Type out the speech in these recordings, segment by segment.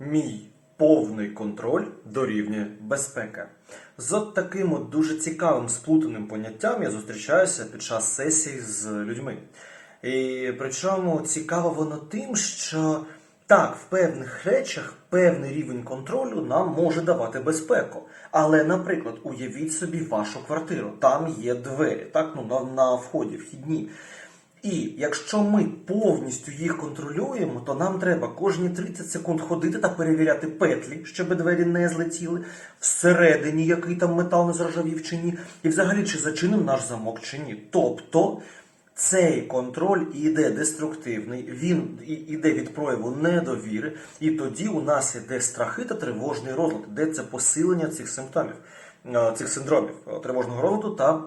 Мій повний контроль дорівнює безпека. З от таким от дуже цікавим сплутаним поняттям я зустрічаюся під час сесій з людьми. І причому цікаво воно тим, що так, в певних речах певний рівень контролю нам може давати безпеку. Але, наприклад, уявіть собі вашу квартиру, там є двері, так, ну, на, на вході, вхідні. І якщо ми повністю їх контролюємо, то нам треба кожні 30 секунд ходити та перевіряти петлі, щоб двері не злетіли, всередині який там метал не заржавів чи ні, і взагалі чи зачинив наш замок чи ні. Тобто цей контроль іде деструктивний, він іде від прояву недовіри, і тоді у нас іде страхи та тривожний розлад, де це посилення цих симптомів, е, цих синдромів е, тривожного розладу та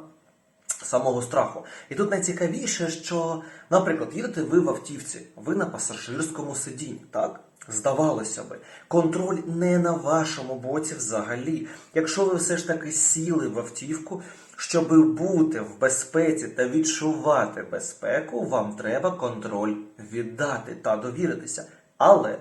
самого страху. І тут найцікавіше, що, наприклад, їдете ви в автівці, ви на пасажирському сидінні, так? Здавалося би, контроль не на вашому боці взагалі. Якщо ви все ж таки сіли в автівку, щоб бути в безпеці та відчувати безпеку, вам треба контроль віддати та довіритися. Але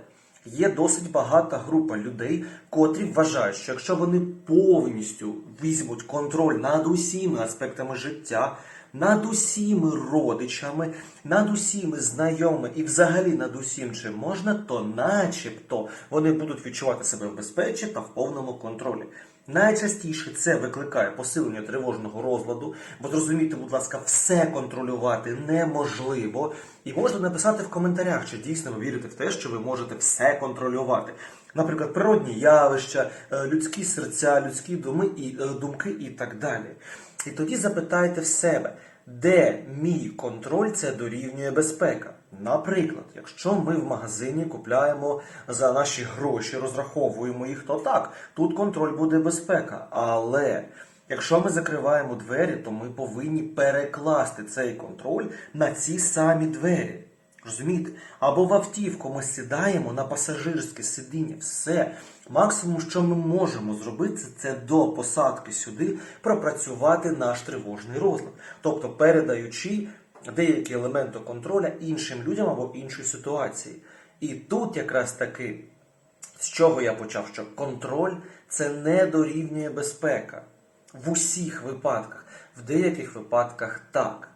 Є досить багата група людей, котрі вважають, що якщо вони повністю візьмуть контроль над усіма аспектами життя, над усіми родичами, над усіми знайомими і взагалі над усім, чим можна, то начебто вони будуть відчувати себе в безпечі та в повному контролі. Найчастіше це викликає посилення тривожного розладу, бо зрозумійте, будь ласка, все контролювати неможливо. І можна написати в коментарях, чи дійсно ви вірите в те, що ви можете все контролювати. Наприклад, природні явища, е, людські серця, людські думи і е, думки і так далі. І тоді запитайте в себе, де мій контроль це дорівнює безпека. Наприклад, якщо ми в магазині купляємо за наші гроші, розраховуємо їх, то так, тут контроль буде безпека. Але якщо ми закриваємо двері, то ми повинні перекласти цей контроль на ці самі двері. Розумієте? Або в автівку ми сідаємо на пасажирське сидіння. Все. Максимум, що ми можемо зробити, це до посадки сюди пропрацювати наш тривожний розлад. Тобто передаючи деякі елементи контроля іншим людям або іншій ситуації. І тут якраз таки, з чого я почав, що контроль це не дорівнює безпека. В усіх випадках, в деяких випадках так.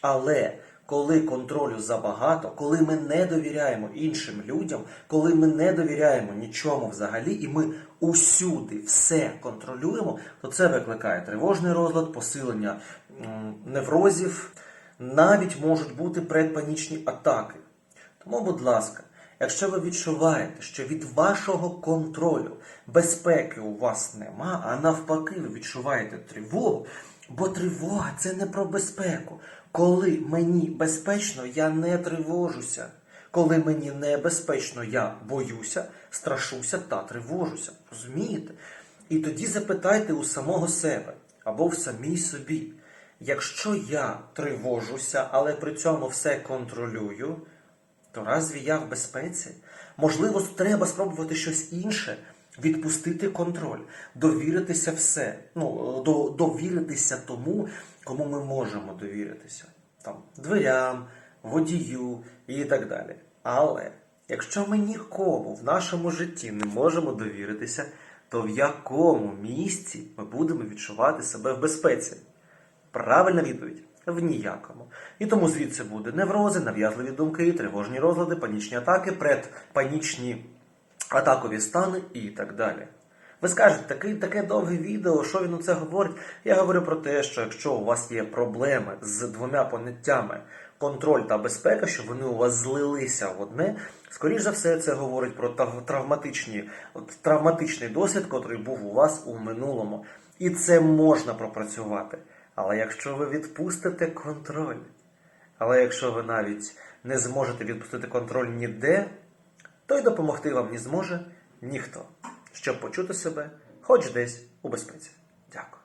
Але коли контролю забагато, коли ми не довіряємо іншим людям, коли ми не довіряємо нічому взагалі, і ми усюди все контролюємо, то це викликає тривожний розлад, посилення неврозів, навіть можуть бути предпанічні атаки. Тому, будь ласка, якщо ви відчуваєте, що від вашого контролю безпеки у вас нема, а навпаки, ви відчуваєте тривогу, бо тривога це не про безпеку. Коли мені безпечно, я не тривожуся. Коли мені небезпечно, я боюся, страшуся та тривожуся. Розумієте? І тоді запитайте у самого себе або в самій собі. Якщо я тривожуся, але при цьому все контролюю, то разві я в безпеці? Можливо, треба спробувати щось інше, відпустити контроль, довіритися все. Ну, до, довіритися тому, кому ми можемо довіритися. Там, дверям, водію і так далі. Але якщо ми нікому в нашому житті не можемо довіритися, то в якому місці ми будемо відчувати себе в безпеці? Правильна відповідь в ніякому. І тому звідси буде неврози, нав'язливі думки, тривожні розлади, панічні атаки, предпанічні атакові стани і так далі. Ви скажете, таке, таке довге відео, що він у це говорить? Я говорю про те, що якщо у вас є проблеми з двома поняттями контроль та безпека, що вони у вас злилися в одне, скоріш за все, це говорить про травматичні, от, травматичний досвід, який був у вас у минулому. І це можна пропрацювати. Але якщо ви відпустите контроль, але якщо ви навіть не зможете відпустити контроль ніде, то й допомогти вам не зможе ніхто, щоб почути себе хоч десь у безпеці. Дякую.